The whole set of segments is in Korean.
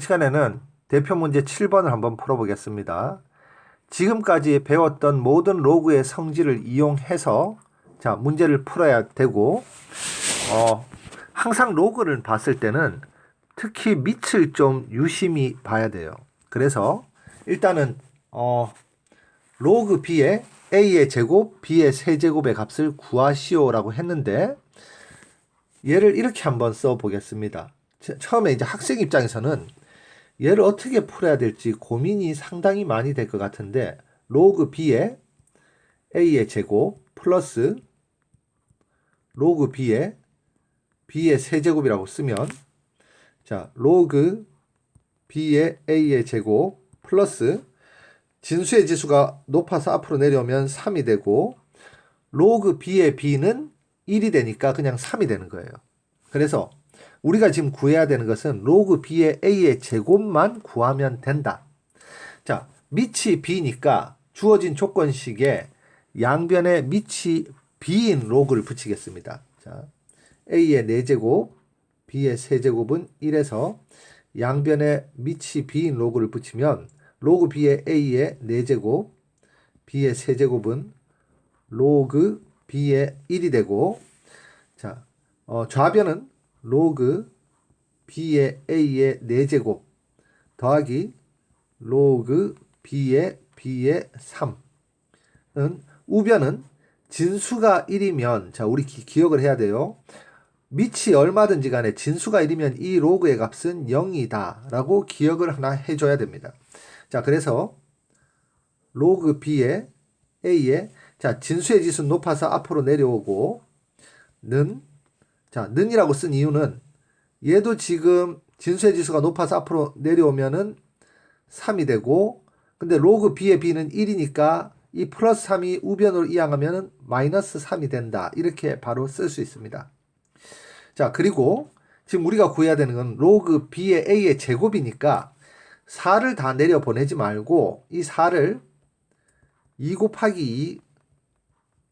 시간에는 대표 문제 7번을 한번 풀어보겠습니다. 지금까지 배웠던 모든 로그의 성질을 이용해서 자 문제를 풀어야 되고 어, 항상 로그를 봤을 때는 특히 밑을 좀 유심히 봐야 돼요. 그래서 일단은 어, 로그 b의 a의 제곱, b의 세제곱의 값을 구하시오라고 했는데 얘를 이렇게 한번 써 보겠습니다. 처- 처음에 이제 학생 입장에서는 얘를 어떻게 풀어야 될지 고민이 상당히 많이 될 것 같은데 로그 b의 a의 제곱 플러스 로그 b의 b의 세제곱이라고 쓰면 자 로그 b의 a의 제곱 플러스 진수의 지수가 높아서 앞으로 내려오면 3이 되고 로그 b의 b는 1이 되니까 그냥 3이 되는 거예요. 그래서 우리가 지금 구해야 되는 것은 로그 b의 a의 제곱만 구하면 된다. 자, 밑이 b니까 주어진 조건식에 양변에 밑이 b인 로그를 붙이겠습니다. 자, a의 4제곱, b의 세제곱은 1에서 양변에 밑이 b인 로그를 붙이면 로그 b의 a의 4제곱, b의 세제곱은 로그 b의 1이 되고 자, 어, 좌변은 로그 b의 a의 4제곱 더하기 로그 b의 b의 3은 우변은 진수가 1이면 자 우리 기, 기억을 해야 돼요. 밑이 얼마든지 간에 진수가 1이면 이 로그의 값은 0이다 라고 기억을 하나 해줘야 됩니다. 자 그래서 로그 b의 a의 자 진수의 지수는 높아서 앞으로 내려오고 는 자, 는이라고 쓴 이유는 얘도 지금 진수의 지수가 높아서 앞으로 내려오면은 3이 되고 근데 로그 b의 b는 1이니까 이 플러스 3이 우변으로 이항하면은 마이너스 3이 된다. 이렇게 바로 쓸 수 있습니다. 자, 그리고 지금 우리가 구해야 되는 건 로그 b의 a의 제곱이니까 4를 다 내려 보내지 말고 이 4를 2 곱하기 2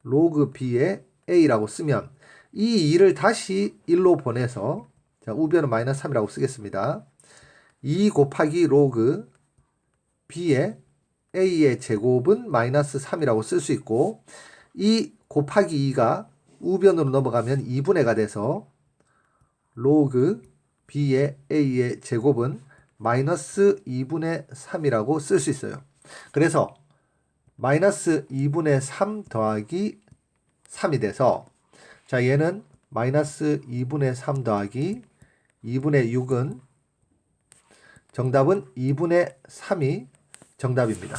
로그 b의 a라고 쓰면 이 2를 다시 1로 보내서 자, 우변은 마이너스 3이라고 쓰겠습니다. 2 곱하기 로그 b의 a의 제곱은 마이너스 3이라고 쓸 수 있고 이 곱하기 2가 우변으로 넘어가면 2분의 가 돼서 로그 b의 a의 제곱은 마이너스 2분의 3이라고 쓸 수 있어요. 그래서 마이너스 2분의 3 더하기 3이 돼서 자 얘는 마이너스 2분의 3 더하기 2분의 6은 정답은 2분의 3이 정답입니다.